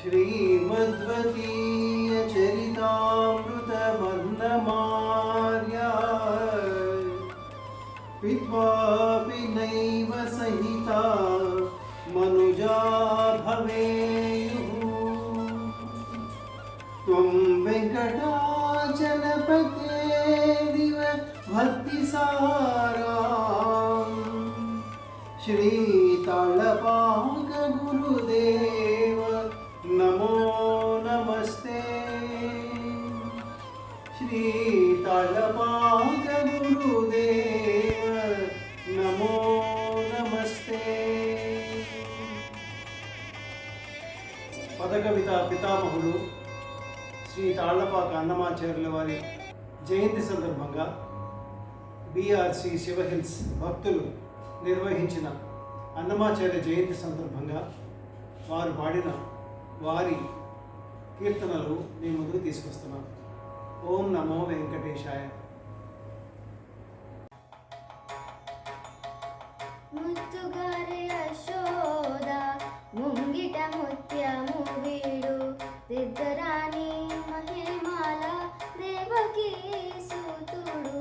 श्रीमद्वतीयचरितामृतमन्दमार्या पित्वापिनैव संहिता मनुजा भवेयुः। त्वं वेङ्कटाचलपते श्री श्रीताळपाकगुरुदेव नमो नमस्ते పదకవిత పితామహుడు శ్రీ తాళ్లపాక అన్నమాచార్యుల వారి జయంతి సందర్భంగా బీఆర్సి శివహిల్స్ భక్తులు నిర్వహించిన అన్నమాచార్య జయంతి సందర్భంగా వారు పాడిన వారి కీర్తనలు మీ ముందుకు తీసుకొస్తున్నాం ఓం నమో వెంకటేశాయ. ముత్తుగారి యశోద ముంగిట ముత్యము వీడు దిద్దరాని మహిమాల దేవకి సూతుడు.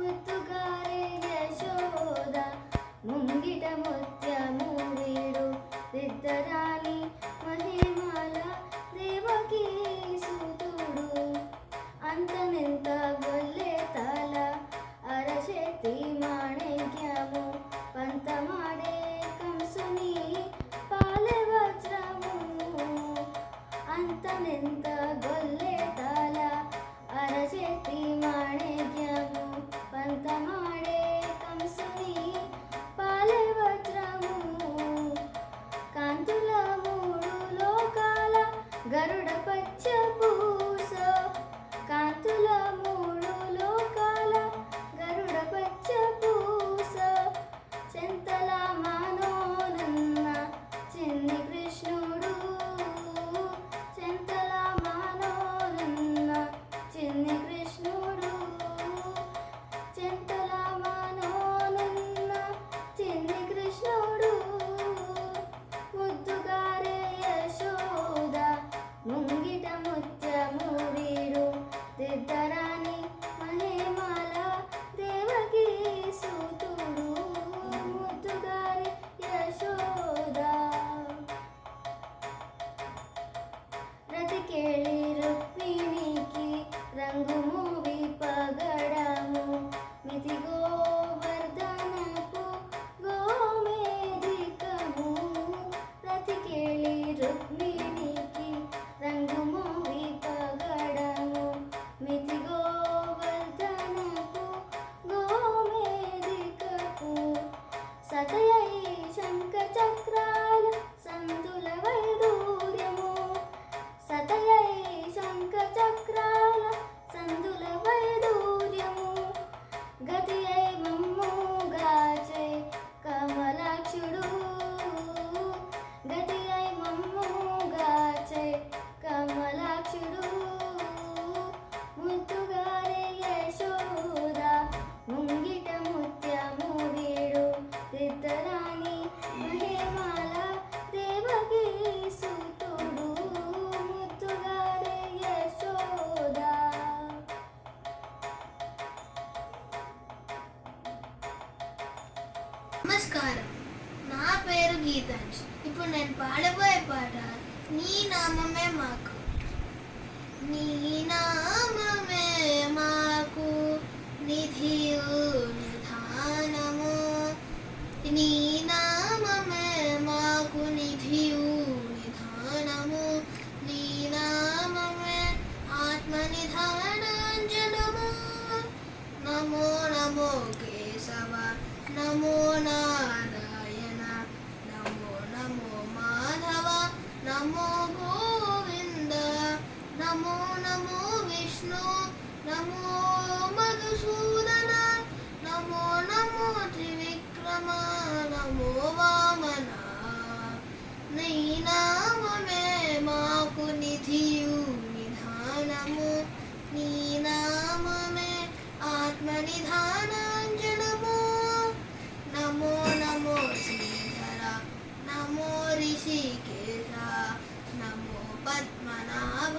ముత్తుగారి యశోద ముంగిట ముత్యము వీడు దిద్దరాని నీ నామమే మాకు నిధియు నిధానము నీ నామమే ఆత్మ నిధానాంజనము నమో నమో కేశవ నమో నారాయణ నమో నమో మాధవ నమో గోవింద నమో నమో విష్ణు నమో మధుసూదన నమో నమో త్రివిక్రమ. నీనామే మాకు నిధియు నిధానము నీనామే ఆత్మనిధానాంజనము నమో నమో శ్రీధర నమో రిషికేశ నమో పద్మనాభ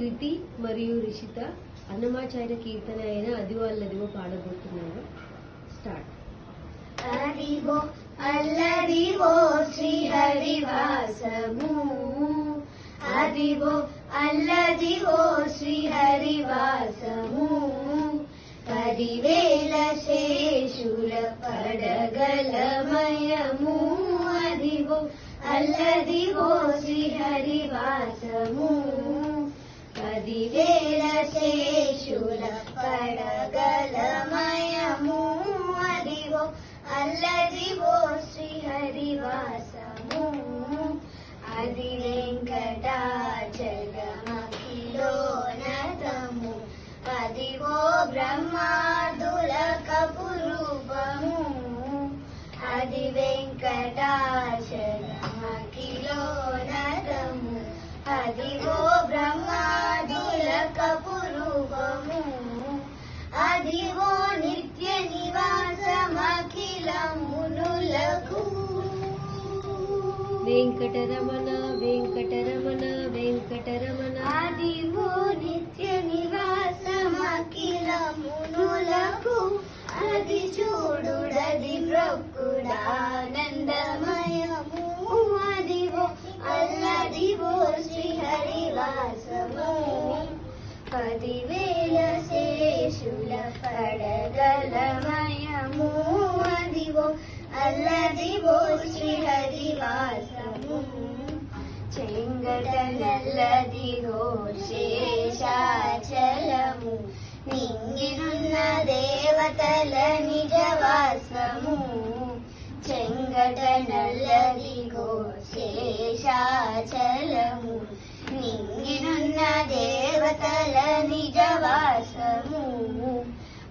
కృతి మరియు రిషిత అన్నమాచార్య కీర్తన అయిన అది వాళ్ళదిగో పాడబోతున్నారు స్టార్ట్ అదివో అల్లదివో శ్రీహరివాసము. అదివో అల్లదివో శ్రీహరివాసము. పదివేల శేషుల పడగలమయము. అదివో అల్లదివో శ్రీహరివాసము. परगलमयमु अदिवो अल्लिवो श्री हरि वासमु अदि वेङ्कटा जलमखिरो नगु अदिवो వెంకటరమణ వెంకటరమణ వెంకటరమణ. అదివో నిత్య నివాసమఖిల మునులకు అది చూడుడది ప్రొక్కుడానందమయము అదివో అల్లదివో శ్రీహరివాసము. పదివేల శేషుల పడగలమయము అదివో అల్లదివో శ్రీహరివాసము చెంగట నల్లదిగో శేషాచలము నింగినున్న దేవతల నిజవాసము చెంగట నల్లదిగో శేషాచలము నింగినున్న దేవతల నిజవాసము.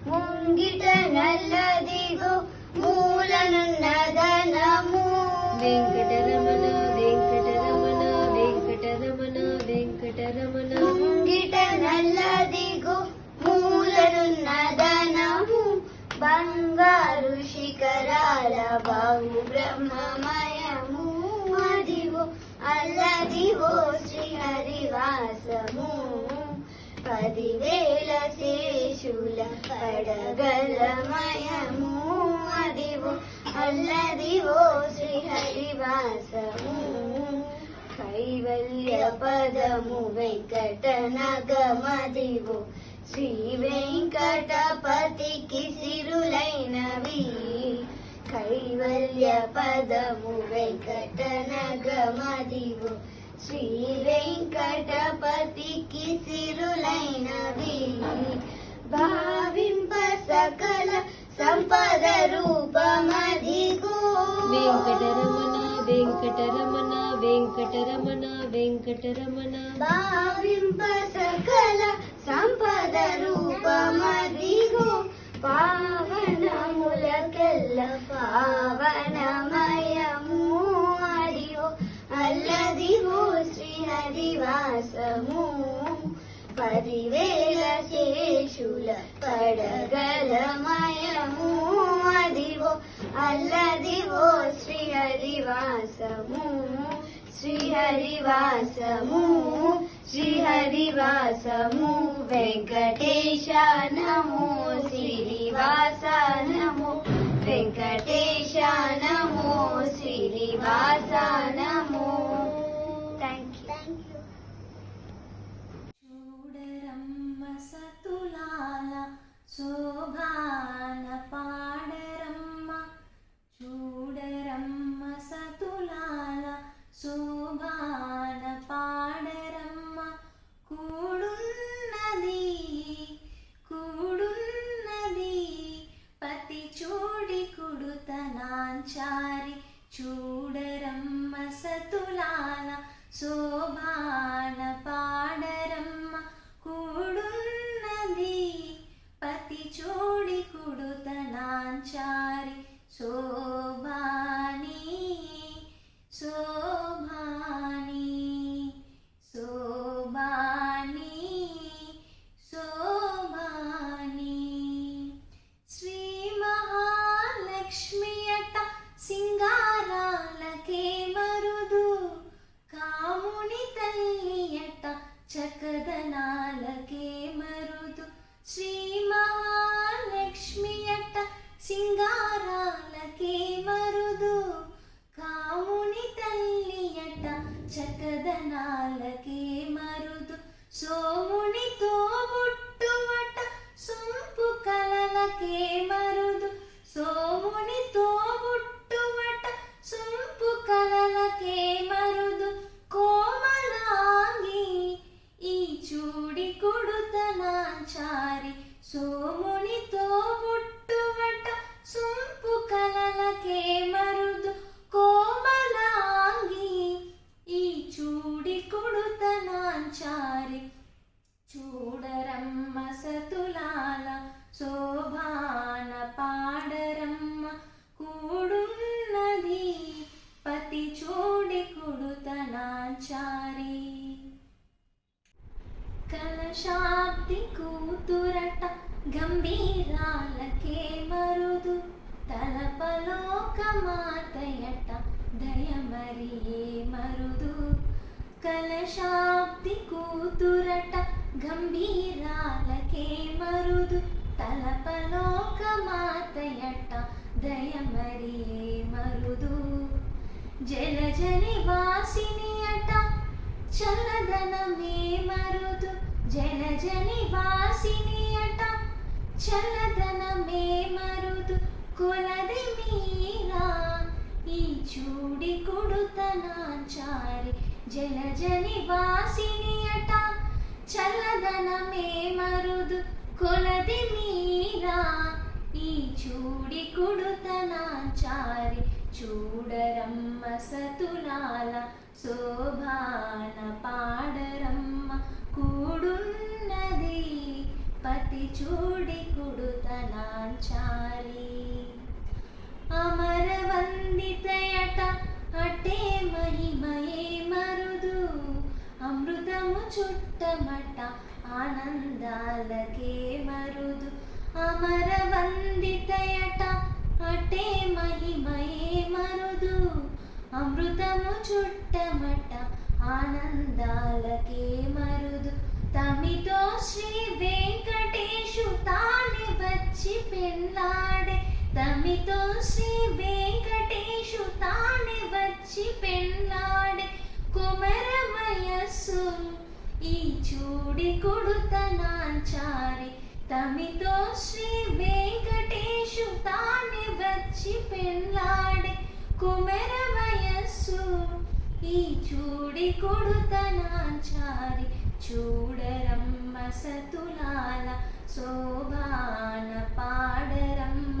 ముంగిట నల్లదిగో మూలనున్న ధనము వెంకటరమణ వెంకటరమణ వెంకటరమణ వెంకటరమణ. ముంగిట నల్లదిగో మూలనున్న ధనము బంగారు శిఖరాల బాహు బ్రహ్మమయము. అదివో అల్లదివో శ్రీహరివాసము పదివేల శేషుల పడగలమయము. అదివో అల్లదివో శ్రీహరివాసము కైవల్య పదము వెంకట నగమదివో శ్రీ వెంకటపతికి సిరులైనవి. కైవల్య పదము వెంకట నగమదివో శ్రీ వెంకటపతికి సిరులైనవి భావింప సకల సంపద రూపమదిగో వెంకటరమణ వెంకటరమణ వెంకటరమణ వెంకటరమణ భావింప సకల సంపద రూపమదిగో పావనములకెల్ల పావనమయము అడియో. అల్లదివో శ్రీహరివాసము. పదివేల శేషుల పడగలమయము అదివో అల్లదివో శ్రీహరివాసము. శ్రీహరివాసము. శ్రీహరివాసము. వెంకటేశ నమ శ్రీనివాసనము. వెంకటేశానము శ్రీనివాసనము. Thank you చూడరమ్మ సతులాల శోభాన పాడరమ్మ. చూడరమ్మ సతులాల శోభాన పాడరమ్మ. పాంచారి చూడరమ్మ సతులాల శోభా సోమునితో ముట్టుమట సొంపు కలలకే మరుదు. సోమునితో ముట్టుమట సొంపు కలలకే మరుదు. కోమలాంగి ఈ చూడి కొడుతనాచారి సోమునితో ముట్టుమట సొంపు కలలకే మరుదు. కోమలాంగి ఈ చూడి కొడుతనాచారి చూడరమ్మ సతులాల శోభాన పాడరమ్మ కూడున్నది పతి చూడి కొడుతనాచారి కలశాబ్ది కూతురట గంభీరాలకే మరుదు తలపలోకమాతయట దయమరియే మరుదు కలశాబ్ది కూతురట గంభీరాలకే మరుదు తలపలోక మాతయట దయమరియే మరుదు జలజని వాసిని అట చల్లదనమే మరుదు జలజని వాసిని అట చల్లదనమే మరుదు కొలది మీరా ఈ చూడి కుడుతనాచారి జలజని వాసిని అట. చల్లదనమే మరుదు కొలది మీరా. ఈ చూడి కుడుతనాచారి చూడరమ్మ సతులాల శోభాన పాడరమ్మ కూడున్నది. పతి చూడి కుడుతనాచారి అమరవందితయట అటే మహిమయే మరుదు. అమృతము చుట్టమట ఆనందాలకే మరుదు. అమరవందితయట అటే మహిమయే మరుదు. అమృతము చుట్టమట ఆనందాలకే మరుదు. తమితో శ్రీ వెంకటేశు తాని వచ్చి పెళ్ళాడే తమితో శ్రీ వెంకటేశు తానే వచ్చి పెళ్ళాడే కుమరమయస్సు. ఈ చూడి కొడుతనాచారి తమితో శ్రీ వెంకటేశు తానే వచ్చి పెళ్ళాడే కుమరమయస్సు. ఈ చూడి కొడుతనాచారి చూడరమ్మ సతులాల శోభాన పాడరమ్మ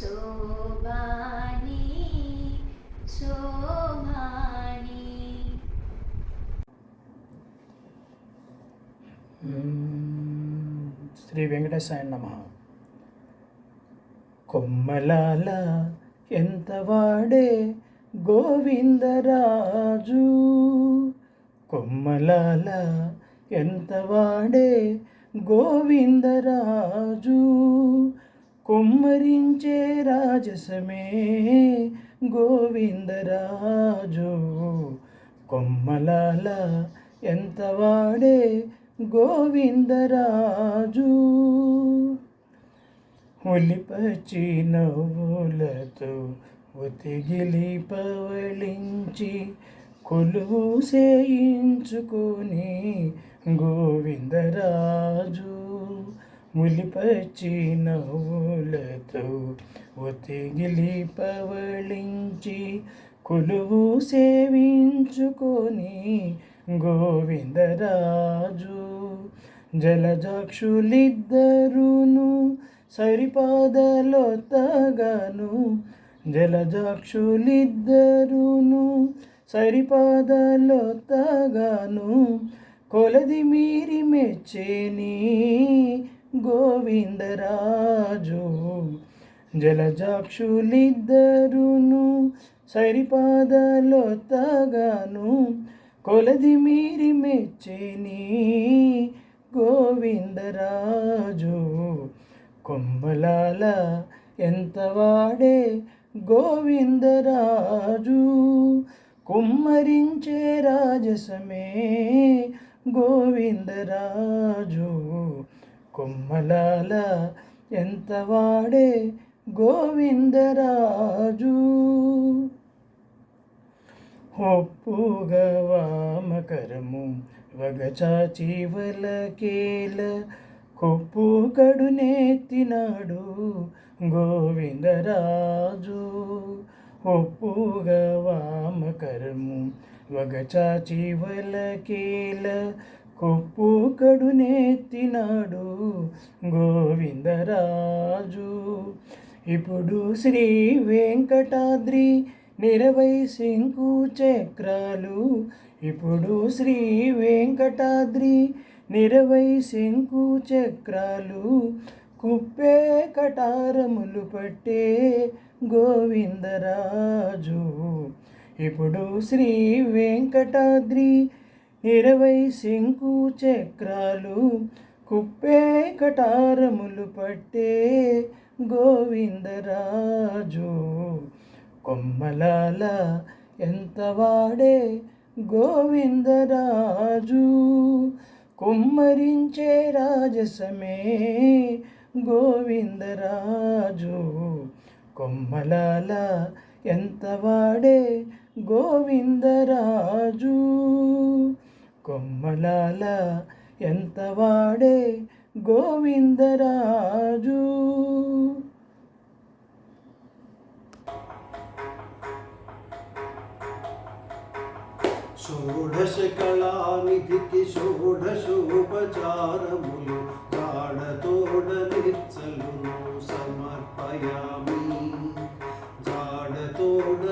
శోభాని శోభాని. శ్రీ వెంకటేశాయ నమ. కొమ్మలాల ఎంత వాడే గోవిందరాజు? కొమ్మలాల ఎంత వాడే గోవిందరాజు? కుమ్మరించే రాజసమే గోవిందరాజు. కొమ్మలాల ఎంత వాడే గోవిందరాజు. ఒలిపచి నవ్వులతో ఒతిగిలి పవళించి కొలువు చేయించుకొని గోవిందరాజు. ములిపచ్చి నవ్వులతో ఒతిగిలి పవళించి కొలువు సేవించుకొని గోవిందరాజు. జలజాక్షులిద్దరును సరిపాదలొత్తగాను జలజాక్షులిద్దరును సరిపాదలొత్తగాను కొలది మీరి మెచ్చేని గోవిందరాజు. జలజాక్షులిద్దరును సరిపాదలొత్తగాను కొలది మీరి మెచ్చిని గోవిందరాజు. కొంబలాల ఎంత వాడే గోవిందరాజు. కుమ్మరించే రాజసమే గోవిందరాజు. కొమ్మలాల ఎంత వాడే గోవిందరాజు? ఒప్పుగా వామకరము వగచాచి వలకేల కొప్పు కడునెత్తినాడు గోవిందరాజు. ఒప్పుగా వామకరము వగచాచి వలకేల కొప్పు కడునెత్తినాడు గోవిందరాజు. ఇప్పుడు శ్రీ వెంకటాద్రి నిరవై శంకు చక్రాలు. ఇప్పుడు శ్రీ వెంకటాద్రి నిరవై శంకు చక్రాలు. కుప్పే కటారములు పట్టే గోవిందరాజు. ఇప్పుడు శ్రీ వెంకటాద్రి ఇరవై శంకు చక్రాలు కుప్పే కటారములు పట్టే గోవిందరాజు. కొమ్మలాల ఎంత వాడే గోవిందరాజు? కుమ్మరించే రాజసమే గోవిందరాజు. కొమ్మలాల ఎంత వాడే గోవిందరాజు? కొమ్మలాల ఎంత వాడే గోవిందరాజు? షోడశ కళానిధికి షోడశోపచారములు జాడతోడ సమర్పయామి. జాడతోడ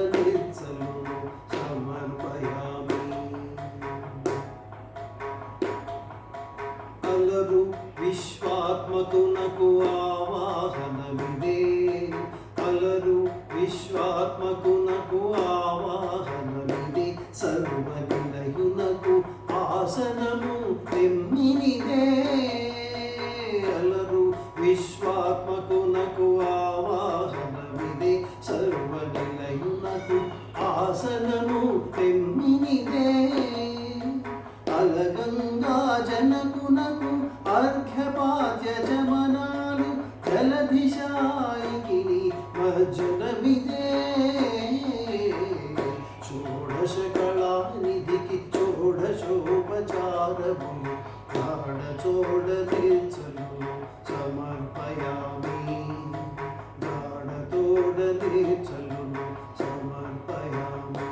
చోడ సమర్పయామి గాఢ తోడ సమర్పయామి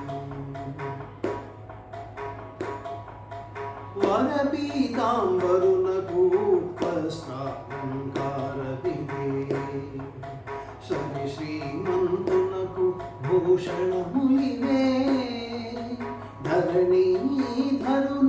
వరపీతాంబరునకు వస్త్రాలంకారదిదే శని శ్రీమంతునకు భూషణములివే ధరణీ ధరు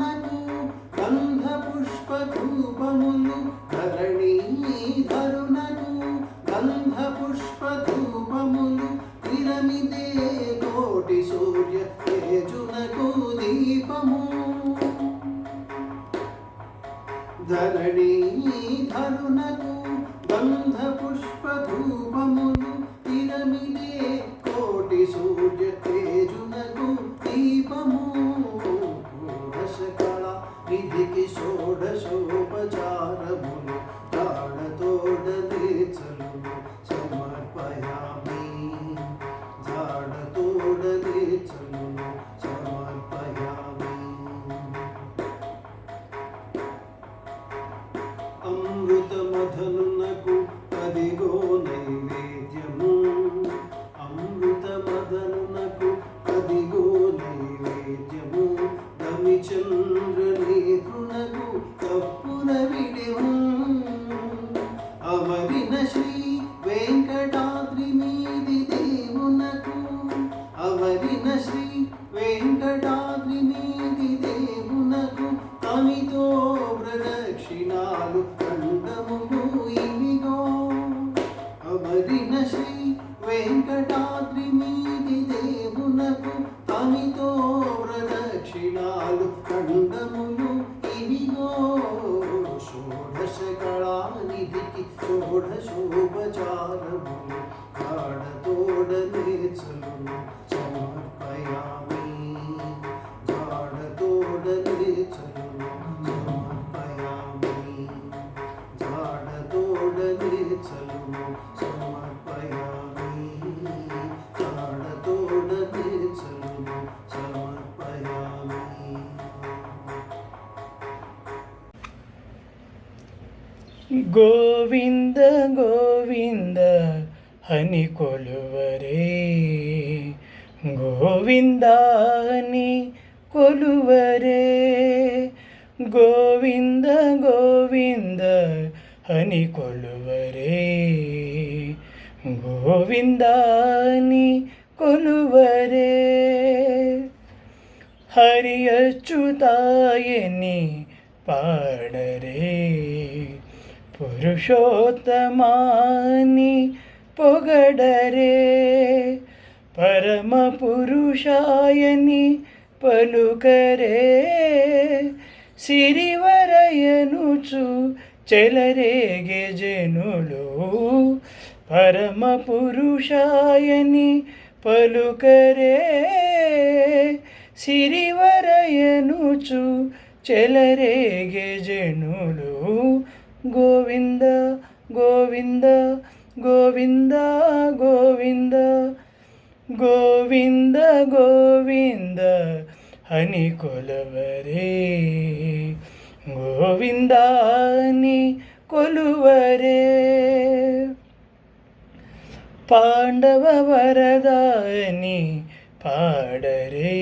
కొలువరే గోవింద గోవింద హని కొలువరే గోవింద హని కొలువరే హరి అచ్యుతాయని పాడరే పలుకరే సిరివరయనుచు చెలరేగే జనులు. పరమ పురుషాయని పలుకరే సిరివరయనుచు చెలరేగే జనులు. గోవింద గోవింద గోవింద గోవింద గోవింద గోవింద హని కొలవరే గోవిందాని కొలువరే పాండవ వరదాని పాడరే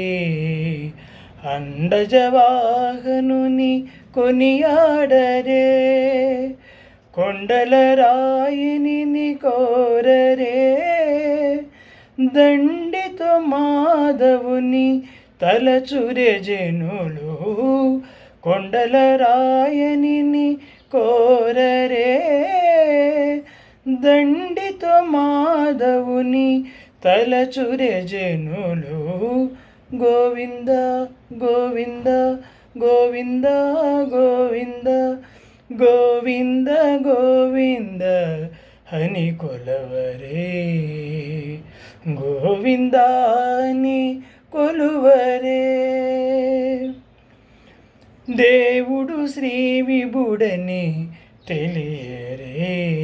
అండజవాహనుని కొనియాడరే కొండల రాయిని కోరరే దండితో మాధవుని తలచురే జనులు కొండల రాయని కోరరే. దండితో మాధవుని తలచురే జనులు గోవింద గోవింద గోవింద గోవింద గోవింద గోవింద హని కొలవరే. గోవిందాని కొలువరే. దేవుడు శ్రీ విభుడని తెలియరే.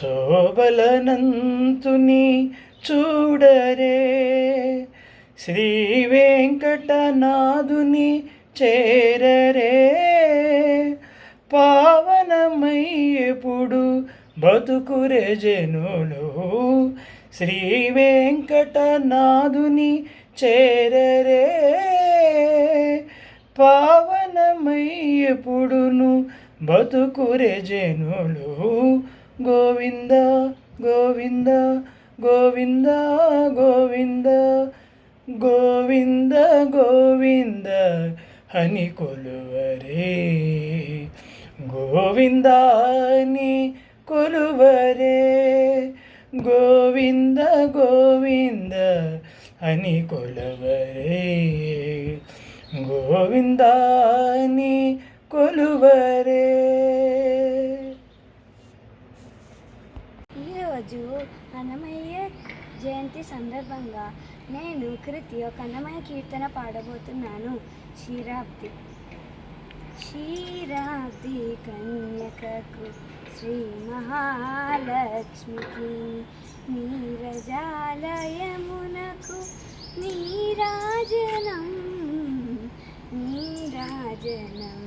శోభలనంతుని చూడరే. శ్రీ వెంకటనాథుని చేరరే. పావనమయ్యప్పుడు బతుకురే జనులు. శ్రీ వెంకటనాథుని చేరరే. పావనమయ్యపుడును బతుకురే జనులు. గోవింద గోవింద గోవింద గోవింద గోవింద గోవింద హని కొలువరే. గోవిందాని కొలువరే. గోవింద గోవింద అని కొలవరే. గోవిందాని కొలువరే. ఈరోజు అన్నమయ్య జయంతి సందర్భంగా నేను కృతి ఒక అన్నమయ్య కీర్తన పాడబోతున్నాను. క్షీరాబ్ది క్షీరాబ్ది కన్యకకు శ్రీ మహాలక్ష్మికి నీరజాలయమునకు నీరాజనం నీరాజనం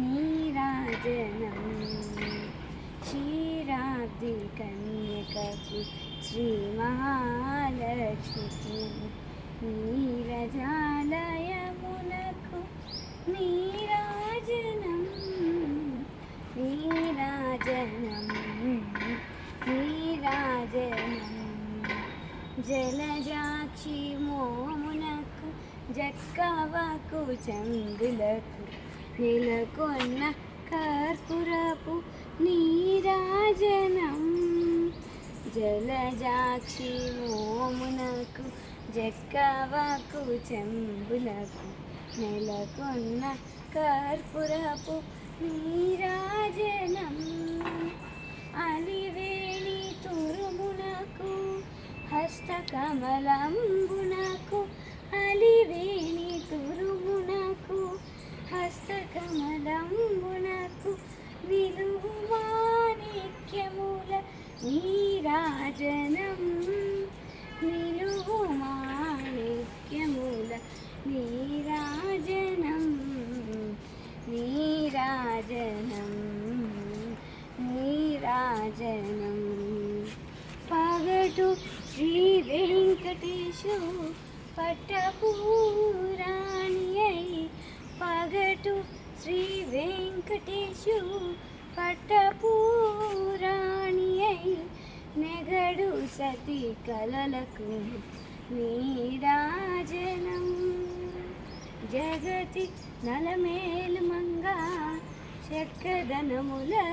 నీరాజనం క్షీరాబ్ది కన్యకకు శ్రీ మహాలక్ష్మికి నీరజాలయమునకు నీరాజనం నీరాజనం నీరాజనం జలజాక్షి మోమునకు జక్కవకు చందులకు నెలకొన్న కర్పురపు నీరాజనం. జలజాక్షి ఓమునకు జక్కవకు చెంబులకు నెలకొన్న కర్పురపు నీరాజనం. అలివేణి తురుమునకు హస్తకమలం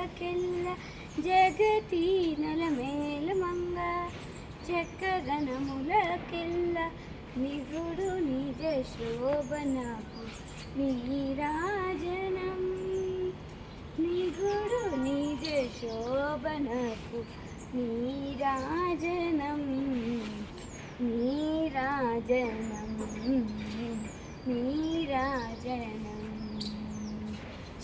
కెల్ల జగతి నలమేలు మంగ చెక్కదనములకెల్ల నిగుడు నిజ శోభనకు నీరాజనం. నిగుడు నిజ శోభనకు నీరాజనం. నీరాజనం. నీరాజనం.